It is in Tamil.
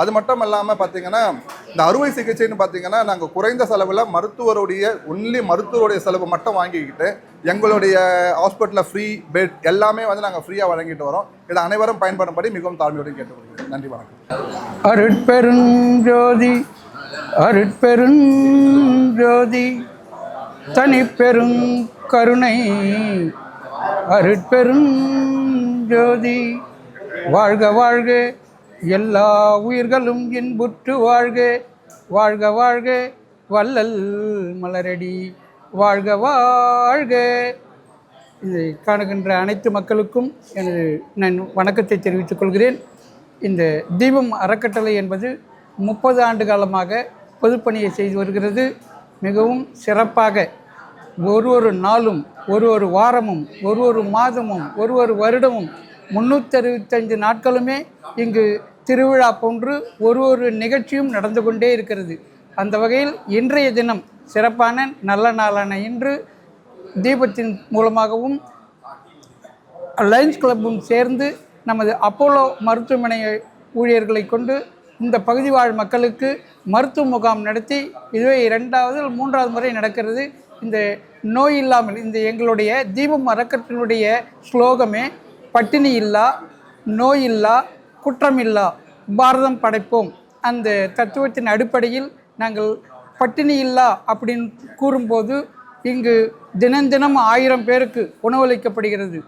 அது மட்டும் இல்லாமல் பார்த்தீங்கன்னா இந்த அறுவை சிகிச்சைன்னு பார்த்தீங்கன்னா நாங்கள் குறைந்த செலவில் மருத்துவருடைய ஒன்லி மருத்துவருடைய செலவு மட்டும் வாங்கிக்கிட்டு எங்களுடைய ஹாஸ்பிட்டலில் ஃப்ரீ பெட் எல்லாமே வந்து நாங்கள் ஃப்ரீயாக வழங்கிட்டு வரோம். இதை அனைவரும் பயன்படும்படி மிகவும் தாழ்மையுடன் கேட்டுக்கொள்கிறேன். நன்றி வணக்கம். அருட்பெருஞ்சோதி அருட்பெருஞ்சோதி தனிப்பெரும் கருணை. அருட்பெருஞ்சோதி வாழ்க வாழ்க. எல்லா உயிர்களும் இன்புற்று வாழ்க. வாழ்க வாழ்க வள்ளல் மலரடி. வாழ்க வாழ்க. இதை காணுகின்ற அனைத்து மக்களுக்கும் எனது நான் வணக்கத்தை தெரிவித்துக் கொள்கிறேன். இந்த தீபம் அறக்கட்டளை என்பது முப்பது ஆண்டு காலமாக பொதுப்பணியை செய்து வருகிறது. மிகவும் சிறப்பாக ஒரு ஒரு நாளும் ஒரு ஒரு வாரமும் ஒரு ஒரு மாதமும் ஒரு ஒரு வருடமும் முந்நூற்றி அறுபத்தஞ்சு நாட்களுமே இங்கு திருவிழா போன்று ஒரு ஒரு நிகழ்ச்சியும் நடந்து கொண்டே இருக்கிறது. அந்த வகையில் இன்றைய தினம் சிறப்பான நல்ல நாளான இன்று தீபத்தின் மூலமாகவும் லயன்ஸ் கிளப்பும் சேர்ந்து நமது அப்போலோ மருத்துவமனை ஊழியர்களை கொண்டு இந்த பகுதி வாழ் மக்களுக்கு மருத்துவ முகாம் நடத்தி இதுவே இரண்டாவது மூன்றாவது முறை நடக்கிறது. இந்த நோய் இல்லாமல் இந்த எங்களுடைய தீபம் அறக்கட்டளுடைய ஸ்லோகமே பட்டினி இல்லா நோய் இல்லா குற்றமில்லா பாரதம் படைப்போம். அந்த தத்துவத்தின் அடிப்படையில் நாங்கள் பட்டினி இல்லா அப்படின்னு கூறும்போது இங்கு தினம் தினம் ஆயிரம் பேருக்கு உணவளிக்கப்படுகிறது.